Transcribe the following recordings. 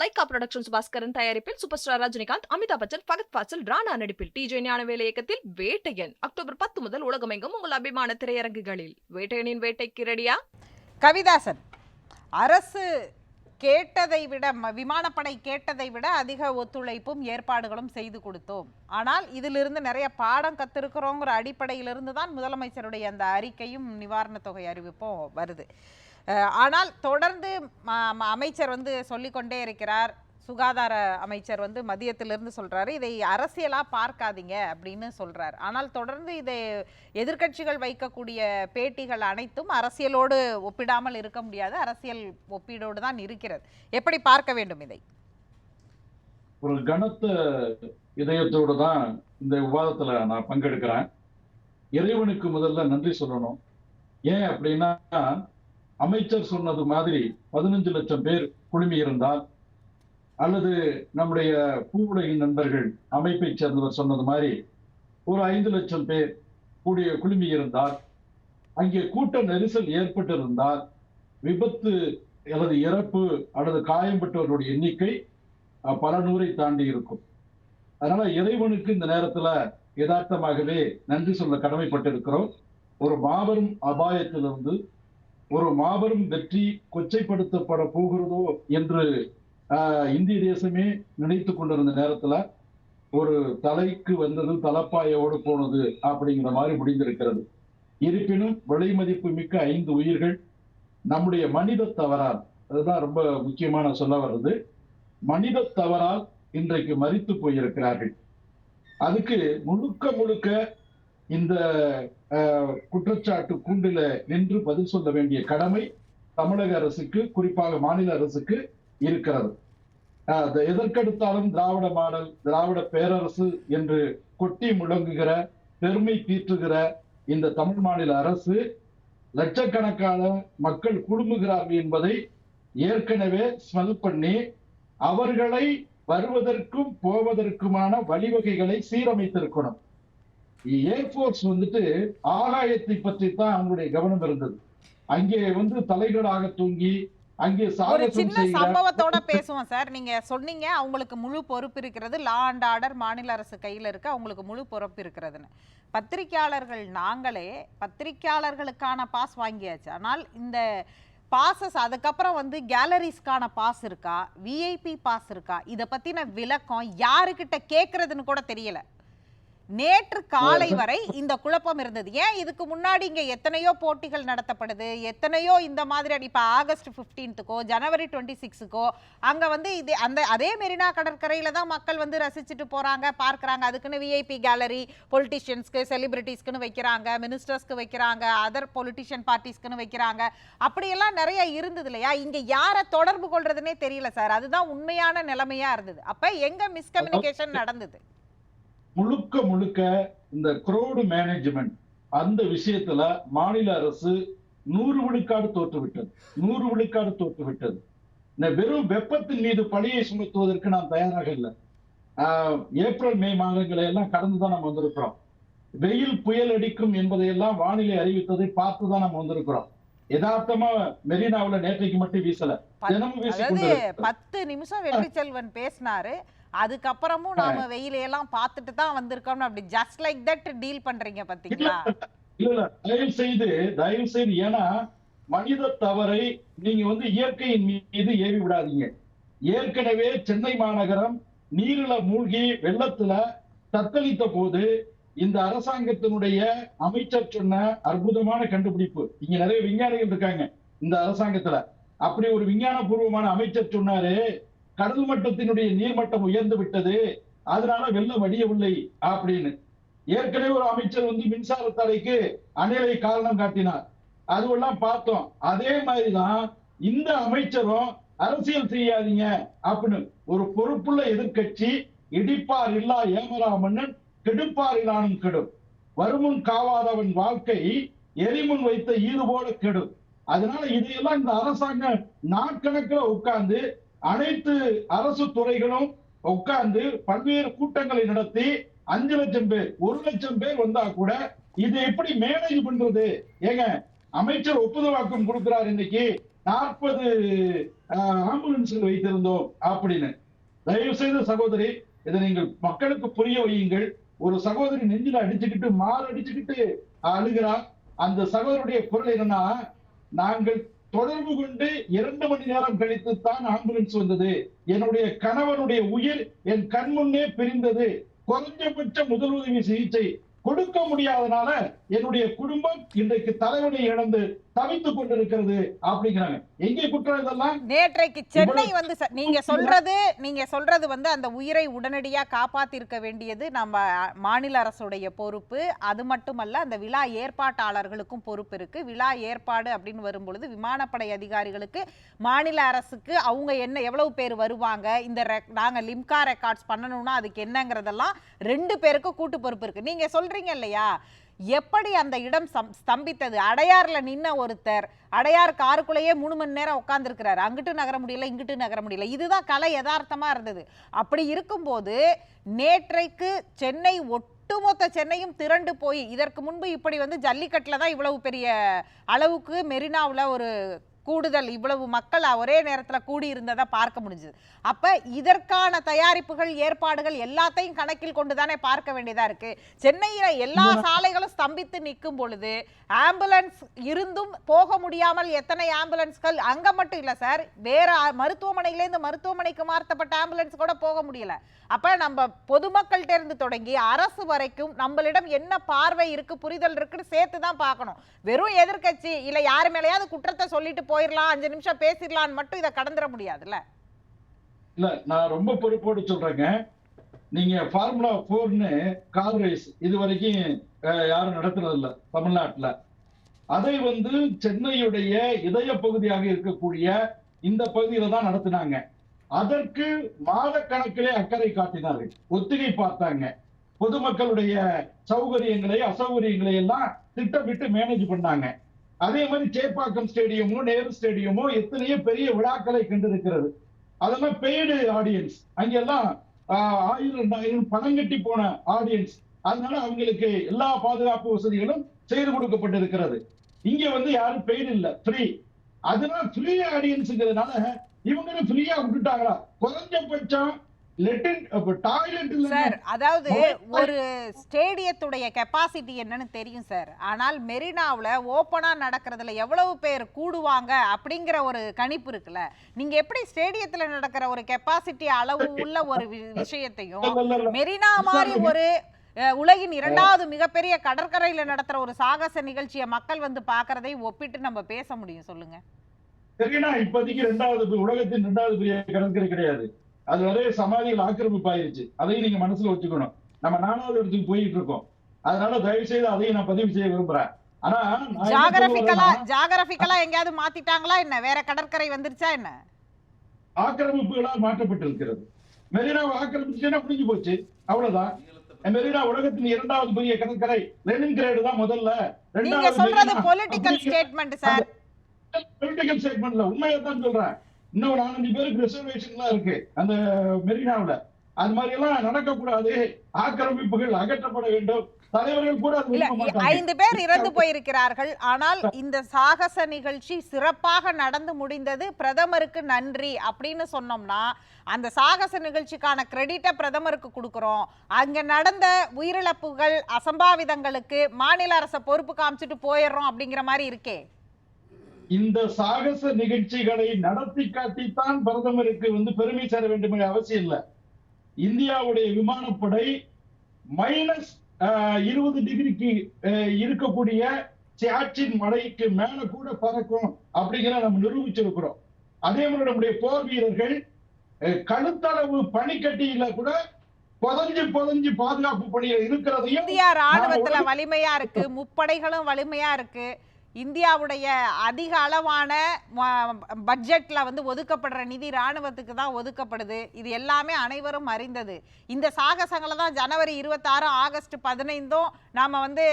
Lyca productions Baskaran தயாரிப்பில் super star Rajinikanth Amitabh Bachchan Fahadh Faasil Rana நடிப்பில் DJ ஞானவேல இயக்கத்தில் வேட்டையன். அக்டோபர் பத்து முதல் உலகமெங்கும் உங்கள் அபிமான திரையரங்குகளில். வேட்டையனின் வேட்டைக்கு ரெடியா கவிதாசன் அரசு கேட்டதை விட விமானப்படை கேட்டதை விட அதிக ஒத்துழைப்பும் ஏற்பாடுகளும் செய்து கொடுத்தோம். ஆனால் இதிலிருந்து நிறைய பாடம் கத்திருக்கிறோங்கிற அடிப்படையிலிருந்து தான் முதலமைச்சருடைய அந்த அறிக்கையும் நிவாரணத் தொகை அறிவிப்பும் வருது. ஆனால் தொடர்ந்து அமைச்சர் வந்து சொல்லிக்கொண்டே இருக்கிறார். சுகாதார அமைச்சர் வந்து மதியத்திலிருந்து சொல்றாரு இதை அரசியலா பார்க்காதீங்க அப்படின்னு சொல்கிறார் ஆனால் தொடர்ந்து இதை எதிர்கட்சிகள் வைக்கக்கூடிய பேட்டிகள் அனைத்தும் அரசியலோடு ஒப்பிடாமல் இருக்க முடியாது. அரசியல் ஒப்பீடோடு தான் இருக்கிறது. எப்படி பார்க்க வேண்டும் இதை? ஒரு கனத்த இதயத்தோடு தான் இந்த விவாதத்தில் நான் பங்கெடுக்கிறேன். இறைவனுக்கு முதல்ல நன்றி சொல்லணும். ஏன் அப்படின்னா அமைச்சர் சொன்னது மாதிரி பதினஞ்சு லட்சம் பேர் குழுமி இருந்தால் அல்லது நம்முடைய பூவுலகின் நண்பர்கள் அமைப்பை சேர்ந்தவர் சொன்னது மாதிரி ஒரு ஐந்து லட்சம் பேர் கூடிய குழுமி இருந்தால் அங்கே கூட்ட நெரிசல் ஏற்பட்டிருந்தால் விபத்து அல்லது இறப்பு அல்லது காயம்பட்டவர்களுடைய எண்ணிக்கை பல நூறை தாண்டி இருக்கும். அதனால இறைவனுக்கு இந்த நேரத்துல யதார்த்தமாகவே நன்றி சொல்ல கடமைப்பட்டிருக்கிறோம். ஒரு மாபெரும் அபாயத்திலிருந்து ஒரு மாபெரும் வெற்றி கொச்சைப்படுத்தப்பட போகிறதோ என்று இந்திய தேசமே நினைத்து கொண்டிருந்த நேரத்துல ஒரு தலைக்கு வந்தது தலப்பாயோடு போனது அப்படிங்கிற மாதிரி முடிந்திருக்கிறது. இருப்பினும் விலை மதிப்பு மிக்க ஐந்து உயிர்கள் நம்முடைய மனித தவறால் அதுதான் ரொம்ப முக்கியமான சொல்ல வர்றது மனித தவறால் இன்றைக்கு மறித்து போயிருக்கிறார்கள். அதுக்கு முழுக்க முழுக்க இந்த குற்றச்சாட்டு கூண்டில நின்று பதில் சொல்ல வேண்டிய கடமை தமிழக அரசுக்கு குறிப்பாக மாநில அரசுக்கு இருக்கிறது. எதற்கெடுத்தாலும் திராவிட மாடல் திராவிட பேரரசு என்று கொட்டி முழங்குகிற பெருமை தீற்றுகிற இந்த தமிழ் மாநில அரசு லட்சக்கணக்கான மக்கள் குடும்புகிறார்கள் என்பதை ஏற்கனவே ஸ்மெல் பண்ணி அவர்களை வருவதற்கும் போவதற்குமான வழிவகைகளை சீரமைத்திருக்கணும். ஏர்போர்ஸ் வந்துட்டு ஆகாயத்தை பற்றி தான் அவங்களுடைய கவனம் இருந்தது. அங்கே வந்து தலைகளாக தூங்கி அங்கே ஒரு சின்ன சம்பவத்தோட பேசுவோம் சார். நீங்க சொன்னீங்க அவங்களுக்கு முழு பொறுப்பு இருக்கிறது. லா அண்ட் ஆர்டர் மாநில அரசு கையில இருக்கு அவங்களுக்கு முழு பொறுப்பு இருக்கிறதுன்னு. பத்திரிக்கையாளர்கள் நாங்களே பத்திரிக்கையாளர்களுக்கான பாஸ் வாங்கியாச்சு. ஆனால் இந்த பாசஸ் அதுக்கப்புறம் வந்து கேலரிஸ்க்கான பாஸ் இருக்கா? விஐபி பாஸ் இருக்கா? இதை பத்தின விளக்கம் யாருக்கிட்ட கேட்கறதுன்னு கூட தெரியல. நேற்று காலை வரை இந்த குழப்பம் இருந்தது. ஏன் இதுக்கு முன்னாடி இங்க எத்தனையோ போட்டிகள் நடத்தப்படுது? எத்தனையோ இந்த மாதிரி இப்ப ஆகஸ்ட் 15க்கோ ஜனவரி டுவெண்ட்டி சிக்ஸுக்கோ அங்க வந்து இது அந்த அதே மெரினா கடற்கரையில தான் மக்கள் வந்து ரசிச்சுட்டு போறாங்க பார்க்கறாங்க. அதுக்குன்னு விஐபி கேலரி பொலிட்டிஷியன்ஸ்க்கு செலிபிரிட்டிஸ்க்குன்னு வைக்கிறாங்க மினிஸ்டர்ஸ்க்கு வைக்கிறாங்க அதர் பொலிட்டிஷியன் பார்ட்டிஸ்க்குன்னு வைக்கிறாங்க. அப்படியெல்லாம் நிறைய இருந்தது இல்லையா? இங்க யாரை தொடர்பு கொள்றதுனே தெரியல சார் அதுதான் உண்மையான நிலைமையா இருந்தது. அப்ப எங்க மிஸ்கம்யூனிகேஷன் நடந்தது? முழுக்க முழுக்க இந்த குரோடு மேனேஜ்மெண்ட் அந்த விஷயத்துல மாநில அரசு நூறு விழுக்காடு தோற்று விட்டது. நூறு விழுக்காடு தோற்று விட்டது. இந்த வெறும் வெப்பத்தின் மீது பழியை சுமத்துவதற்கு நாம் தயாராக இல்லை. ஏப்ரல் மே மாதங்களை எல்லாம் கடந்துதான் நம்ம வந்திருக்கிறோம். வெயில் புயல் அடிக்கும் என்பதையெல்லாம் வானிலை அறிவித்ததை பார்த்துதான் நம்ம வந்திருக்கிறோம். யதார்த்தமா மெரினாவுல நேற்றைக்கு மட்டும் வீசல. தினமும் கொண்டிருக்கிறது. பத்து நிமிஷம் வெற்றி செல்வன் பேசினாரு. அதுக்கப்புறமும் நாம வெயிலையெல்லாம் பார்த்துட்டு தான் வந்திருக்கோம்னு அப்படி ஜஸ்ட் லைக் தட் டீல் பண்றீங்க பாத்தீங்களா இல்ல இல்ல. தயவு செய்து தயவு செய்து ஏன்னா மனித தவறை நீங்க வந்து இயற்கையின் மீது ஏவி விடாதீங்க. ஏற்கனவே சென்னை மாநகரம் நீரில மூழ்கி வெள்ளத்துல தத்தளித்த போது இந்த அரசாங்கத்தினுடைய அமைச்சர் சொன்ன அற்புதமான கண்டுபிடிப்பு. இங்க நிறைய விஞ்ஞானிகள் இருக்காங்க இந்த அரசாங்கத்துல. அப்படி ஒரு விஞ்ஞானபூர்வமான அமைச்சர் சொன்னாரு கடல் மட்டத்தினுடைய நீர்மட்டம் உயர்ந்து விட்டது. அதனால வெள்ளம் வடியவில்லை அப்படின்னு. ஏற்கனவே ஒரு அமைச்சர் வந்து மின்சார தடைக்கு அணிலை காரணம் காட்டினார். அதுவெல்லாம் பார்த்தோம். அதே மாதிரிதான் இந்த அமைச்சரும் அரசியல் செய்யாதீங்க அப்படின்னு ஒரு பொறுப்புள்ள எதிர்க்கட்சி இடிப்பார் இல்லா ஏமரா மன்னன் கெடுப்பார் இல்லானும் கெடும். வருமுன் காவாதவன் வாழ்க்கை எரிமுன் வைத்த ஈடுபோட கெடும். அதனால இதையெல்லாம் இந்த அரசாங்கம் நாட்கணக்கில் உட்கார்ந்து அனைத்து அரசு துறைகளும் உட்கார்ந்து பல்வேறு கூட்டங்களை நடத்தி அஞ்சு லட்சம் பேர் ஒரு லட்சம் பேர் வந்தா கூட இது எப்படி மேனேஜ் பண்றது? ஏங்க அமைச்சர் ஒப்புதல் வாக்கம் கொடுக்கிறார் இன்னைக்கு. நாற்பது ஆம்புலன்ஸ்கள் வைத்திருந்தோம் அப்படின்னு. தயவு செய்து சகோதரி இதை நீங்கள் மக்களுக்கு புரிய வையுங்கள். ஒரு சகோதரி நெஞ்சில அடிச்சுக்கிட்டு மாறு அடிச்சுக்கிட்டு அழுகிறா. அந்த சகோதரருடைய குரல் என்னன்னா நாங்கள் தொடர்பு கொண்டு இரண்டு மணி நேரம் கழித்து தான் ஆம்புலன்ஸ் வந்தது. என்னுடைய கணவனுடைய உயிர் என் கண் முன்னே பிரிந்தது. குறைஞ்சபட்ச முதலுதவி சிகிச்சை கொடுக்க முடியாதனால என்னுடைய குடும்பம் இன்றைக்கு தலைவனை இழந்து தவித்துக் கொண்டிருக்கிறது அப்படிங்கிறாங்க. எங்கே குற்றம் இதெல்லாம்? நேற்றைக்கு சென்னை வந்து நீங்க சொல்றது நீங்க சொல்றது வந்து அந்த உயிரை உடனடியா காப்பாத்திருக்க வேண்டியது நம்ம மாநில அரசுடைய பொறுப்பு. அது மட்டுமல்ல அந்த விழா ஏற்பாட்டாளர்களுக்கும் பொறுப்பு இருக்கு. விழா ஏற்பாடு அப்படின்னு வரும்பொழுது விமானப்படை அதிகாரிகளுக்கு மாநில அரசுக்கு அவங்க என்ன எவ்வளவு பேர் வருவாங்க இந்த நாங்க லிம்கா ரெக்கார்ட்ஸ் பண்ணணும்னா அதுக்கு என்னங்கிறதெல்லாம் ரெண்டு பேருக்கும் கூட்டு பொறுப்பு இருக்கு. நீங்க சொல்றீங்க இல்லையா? எப்படி அந்த இடம் சம்- ஸ்தம்பித்தது? அடையாறில் நின்ன ஒருத்தர் அடையார் காருக்குள்ளேயே மூணு மணி நேரம் உட்காந்துருக்கிறாரு அங்கிட்டு நகர முடியல இங்கிட்டு நகர முடியல. இதுதான் கலை யதார்த்தமாக இருந்தது. அப்படி இருக்கும்போது நேற்றைக்கு சென்னை ஒட்டுமொத்த சென்னையும் திரண்டு போய் இதற்கு முன்பு இப்படி வந்து ஜல்லிக்கட்டில் தான் இவ்வளவு பெரிய அளவுக்கு மெரினாவில் ஒரு கூடுதல் இவ்வளவு மக்கள் ஒரே நேரத்தில் கூடி இருந்ததை பார்க்க முடிஞ்சது. அப்ப இதற்கான தயாரிப்புகள் ஏற்பாடுகள் எல்லாத்தையும் கணக்கில் கொண்டு தானே பார்க்க வேண்டியதா இருக்கு. சென்னையில எல்லா சாலைகளும் ஸ்தம்பித்து நிற்கும் பொழுது ஆம்புலன்ஸ் இருந்தும் போக முடியாமல் எத்தனை ஆம்புலன்ஸ்கள்? அங்க மட்டும் இல்ல சார் வேற மருத்துவமனையிலேருந்து மருத்துவமனைக்கு மாற்றப்பட்ட ஆம்புலன்ஸ் கூட போக முடியல. அப்ப நம்ம பொதுமக்கள்கிட்ட இருந்து தொடங்கி அரசு வரைக்கும் நம்மளிடம் என்ன பார்வை இருக்கு புரிதல் இருக்குன்னு சேர்த்து தான் பார்க்கணும். வெறும் எதிர்க்கட்சி இல்ல யார் மேலேயாவது குற்றத்தை சொல்லிட்டு போயிடலாம் அஞ்சு நிமிஷம் பேசிடலான்னு மட்டும் இதை கடந்துட முடியாதுல்ல? இல்ல நான் ரொம்ப பொறுப்போடு சொல்றேங்க. நீங்க ஃபார்முலா போர்னு கார் ரேஸ் இது வரைக்கும் யாரும் நடத்துறது இல்ல தமிழ்நாட்டுல. அதை வந்து சென்னையுடைய இதய பகுதியாக இருக்கக்கூடிய இந்த பகுதியில தான் நடத்தினாங்க. அதற்கு மாதக்கணக்கிலே அக்கறை காட்டினார்கள் ஒத்திகை பார்த்தாங்க. பொதுமக்களுடைய சௌகரியங்களை அசௌகரியங்களை எல்லாம் திட்டமிட்டு மேனேஜ் பண்ணாங்க. அதே மாதிரி சேப்பாக்கம் ஸ்டேடியமோ நேரு ஸ்டேடியமோ எத்தனையோ பெரிய விழாக்களை கண்டிருக்கிறது. அதெல்லாம் பெய்டு ஆடியன்ஸ் அங்கெல்லாம் ஆயிரம் ரெண்டாயிரம் பணம் கட்டி போன ஆடியன்ஸ் அதனால அவங்களுக்கு எல்லா பாதுகாப்பு வசதிகளும் செய்து கொடுக்கப்பட்டிருக்கிறது. இங்க வந்து யாரும் பெய்டு இல்ல. ஃப்ரீ அதனால ஃப்ரீ ஆடியன்ஸ்ங்கிறதுனால இவங்களும் ஃப்ரீயா விட்டுட்டாங்களா? குறைஞ்சபட்சம் சார் அதாவது மொபைல் ஒரு ஸ்டேடியத்துடைய கெப்பாசிட்டி என்னன்னு தெரியும் சார் ஆனால் மெரினாவுல ஓப்பனா நடக்கிறதுல எவ்வளவு பேர் கூடுவாங்க அப்படிங்கிற ஒரு கணிப்பு இருக்குல்ல. நீங்க எப்படி ஸ்டேடியத்துல நடக்கிற ஒரு கெப்பாசிட்டி அளவு உள்ள ஒரு விஷயத்தையும் மெரினா மாதிரி ஒரு உலகின் இரண்டாவது மிகப்பெரிய கடற்கரையில நடத்துற ஒரு சாகச நிகழ்ச்சியை மக்கள் வந்து பார்க்கறதை ஒப்பிட்டு நம்ம பேச முடியும் சொல்லுங்க. சரினா இப்போதைக்கு ரெண்டாவது உலகத்தின் ரெண்டாவது பெரிய கடற்கரை கிடையாது. அது நிறைய சமாதிகள் ஆக்கிரமிப்பு ஆயிருச்சு அதையும் நீங்க மனசுல வச்சுக்கணும். நம்ம நாலாவது இடத்துக்கு போயிட்டு இருக்கோம் அதனால தயவு செய்து அதையும் நான் பதிவு செய்ய விரும்புறேன். ஆனா ஜாகிரபிக்கலா ஜாகிரபிக்கலா எங்கேயாவது மாத்திட்டாங்களா என்ன? வேற கடற்கரை வந்துருச்சா என்ன? ஆக்கிரமிப்புகளால் மாற்றப்பட்டிருக்கிறது. மெரினாவை ஆக்கிரமிச்சுன்னா முடிஞ்சு போச்சு. அவ்வளவுதான். மெரினா உலகத்தின் இரண்டாவது பெரிய கடற்கரை. லெனின் கிரேடு தான் முதல்ல. நீங்க சொல்றது பொலிட்டிக்கல் ஸ்டேட்மெண்ட் சார் பொலிட்டிக்கல் ஸ்டேட்மெண்ட்ல உண்மையை தான் சொல்றேன். இன்னும் நாலஞ்சு பேருக்கு ரிசர்வேஷன்லாம் இருக்கு. அந்த மெரினாவுல. அது மாதிரி எல்லாம் நடக்கக்கூடாது. ஆக்கிரமிப்புகள் அகற்றப்பட வேண்டும். ஐந்து பேர் இறந்து போயிருக்கிறார்கள். ஆனால் இந்த சாகச நிகழ்ச்சி சிறப்பாக நடந்து முடிந்தது. பிரதமருக்கு நன்றி அப்படின்னு சொன்னோம்னா அந்த சாகச நிகழ்ச்சிக்கான கிரெடிட்டை பிரதமருக்கு கொடுக்கிறோம். அங்க நடந்த உயிரிழப்புகள் அசம்பாவிதங்களுக்கு மாநில அரசை பொறுப்பு காமிச்சிட்டு போயிடுறோம் அப்படிங்கிற மாதிரி இருக்கே. இந்த சாகச நிகழ்ச்சிகளை நடத்தி காட்டித்தான் பிரதமருக்கு வந்து பெருமை சேர வேண்டும் என்ற அவசியம் இல்லை. இந்தியாவுடைய விமானப்படை மைனஸ் இருபது டிகிரிக்கு இருக்கக்கூடிய சியாச்சின் மலைக்கு மேல கூட பறக்கும் அப்படிங்கிற நம்ம நிரூபிச்சிருக்கிறோம். அதே மாதிரி நம்முடைய போர் வீரர்கள் கழுத்தளவு பனிக்கட்டியில கூட புதஞ்சு புதஞ்சு பாதுகாப்பு பணியில் இருக்கிறதையும் இந்தியா ராணுவத்துல வலிமையா இருக்கு முப்படைகளும் வலிமையா இருக்கு. இந்தியாவுடைய அதிக அளவான பட்ஜெட்ல வந்து ஒதுக்கப்படுற நிதி ராணுவத்துக்கு தான் ஒதுக்கப்படுது. இது எல்லாமே அனைவரும் அறிந்தது. இந்த சாகசங்களை தான் ஜனவரி இருபத்தாறு ஆகஸ்ட் பதினைந்தும் நாம வந்து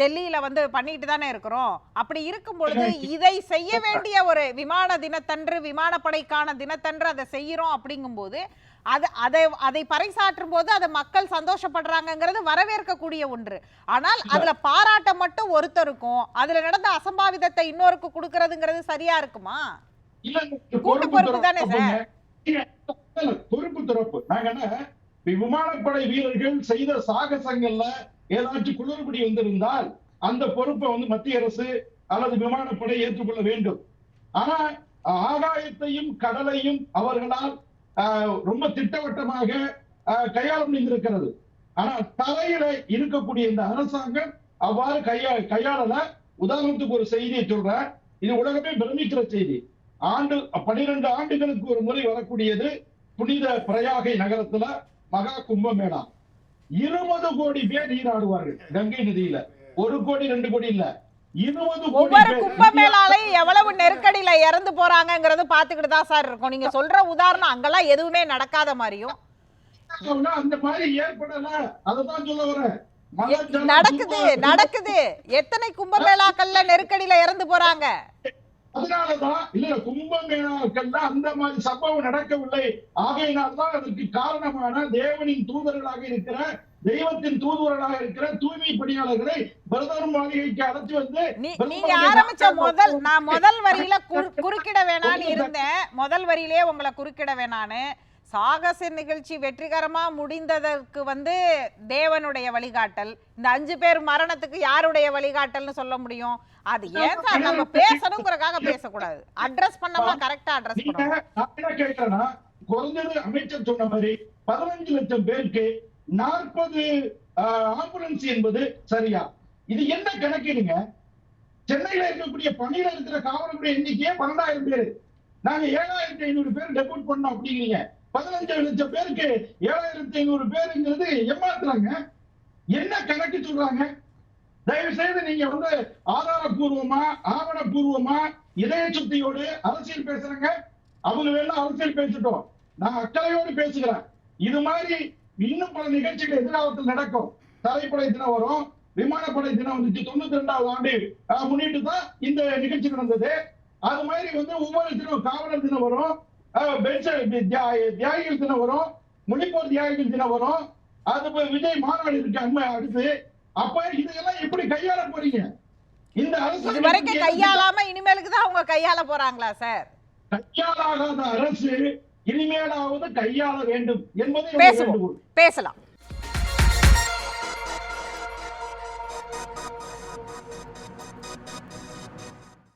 டெல்லியில வந்து பண்ணிட்டு தானே இருக்கிறோம். அப்படி இருக்கும் பொழுது இதை செய்ய வேண்டிய ஒரு விமான தினத்தன்று விமானப்படைக்கான தினத்தன்று அதை செய்யறோம் அப்படிங்கும்போது அது அதை அதை பறைசாற்றும் போது அதை மக்கள் சந்தோஷப்படுறாங்கங்கிறது வரவேற்கக்கூடிய ஒன்று. ஆனால் அதுல பாராட்ட மட்டும் ஒருத்தருக்கும் அதுல நடந்த அசம்பாவிதத்தை இன்னொருக்கு கொடுக்கறதுங்கிறது சரியா இருக்குமா? கூட்டு பொறுப்பு தானே இல்ல, பொறுப்பு துறப்பு நாங்க விமானப்படை வீரர்கள் செய்த சாகசங்கள்ல ஏதாச்சும் குளறுபடி வந்திருந்தால் அந்த பொறுப்பை வந்து மத்திய அரசு அல்லது விமானப்படை ஏற்றுக்கொள்ள வேண்டும். ஆனா ஆகாயத்தையும் கடலையும் அவர்களால் ரொம்ப திட்டவட்டமாக ஆஹ், கையாள முடிந்திருக்கிறது ஆனா தலையில இருக்கக்கூடிய இந்த அரசாங்கம் அவ்வாறு கையா கையாளல. உதாரணத்துக்கு ஒரு செய்தியை சொல்றேன். இது உலகமே பிரமிக்கிற செய்தி. ஆண்டு பனிரெண்டு ஆண்டுகளுக்கு ஒரு முறை வரக்கூடியது புனித பிரயாகை நகரத்துல மகா கும்பமேளா. இருபது கோடி பேர் நீராடுவார்கள் கங்கை நதியில. ஒரு கோடி ரெண்டு கோடி இல்ல. ஒவ்வொரு கும்பமேளாலையும் எவ்வளவு நெருக்கடியில இறந்து போறாங்கங்கிறது பாத்துக்கிட்டு தான் சார் இருக்கும். நீங்க சொல்ற உதாரணம் அங்கெல்லாம் எதுவுமே நடக்காத மாதிரியும். நடக்குது நடக்குது. எத்தனை கும்பமேளாக்கள்ல நெருக்கடியில இறந்து போறாங்க? அதனாலதான் இல்ல கும்பமேளாக்கள்ல அந்த மாதிரி சம்பவம் நடக்கவில்லை. ஆகையினால்தான் அதற்கு காரணமான தேவனின் தூதர்களாக இருக்கிற தெய்வத்தின் தூதுவர்களாக இருக்கிற தூய்மை பணியாளர்களை பிரதமர் மாளிகைக்கு அழைச்சு வந்து நீங்க ஆரம்பிச்ச முதல் நான் முதல் வரியில குறு- குறுக்கிட வேணான்னு இருந்தேன். முதல் வரியிலே உங்களை குறுக்கிட வேணான்னு. சாகச நிகழ்ச்சி வெற்றிகரமா முடிந்ததற்கு வந்து தேவனுடைய வழிகாட்டல். இந்த அஞ்சு பேர் மரணத்துக்கு யாருடைய வழிகாட்டல்னு சொல்ல முடியும்? அது ஏன் சார் நம்ம பேசணுங்கிறக்காக பேசக்கூடாது. அட்ரஸ் பண்ணோம்னா கரெக்டா அட்ரஸ் குறைஞ்சது அமைச்சர் சொன்ன மாதிரி பதினஞ்சு லட்சம் பேருக்கு நாற்பது ஆம்புலன்ஸ் என்பது சரியா? இது என்ன கணக்கிடுங்க? சென்னையில இருக்கக்கூடிய பணியில இருக்கிற காவலர்களுடைய எண்ணிக்கையே பன்னெண்டாயிரம் பேர். நாங்க ஏழாயிரத்தி ஐநூறு பேர் டெபுட் பண்ணோம் அப்படிங்கிறீங்க. பதினஞ்சு லட்சம் பேருக்கு ஏழாயிரத்தி ஐநூறு பேருங்கிறது ஏமாத்துறாங்க. என்ன கணக்கு சொல்றாங்க? தயவு செய்து நீங்க வந்து ஆதாரபூர்வமா ஆவணப்பூர்வமா இதய சுத்தியோடு அரசியல் பேசுறங்க. அவங்க வேணா அரசியல் பேசட்டும். நான் அக்கறையோடு பேசுகிறேன். இது மாதிரி இன்னும் பல நிகழ்ச்சிகள் எதிர்காலத்தில் நடக்கும். தரைப்படை தினம் வரும் விமானப்படை தினம் வந்துச்சு தொண்ணூத்தி ரெண்டாவது ஆண்டு. முன்னிட்டு தான் இந்த நிகழ்ச்சி நடந்தது. அது மாதிரி வந்து ஒவ்வொரு தினம் காவலர் தினம் வரும். தியாகிகள் தினம் வரும். மொழிப்போர் தியாகிகள் தினம் வரும். அது விஜய் மாநாடு இருக்கு அண்மை அடுத்து. அப்ப இதெல்லாம் எப்படி கையாள போறீங்க? இந்த அரசு வரைக்கும் கையாளாம இனிமேலுக்கு தான் அவங்க கையாள போறாங்களா சார்? கையாளாகாத அரசு இனிமேலாவது கையாள வேண்டும் என்பது பேசுவோம். பேசலாம்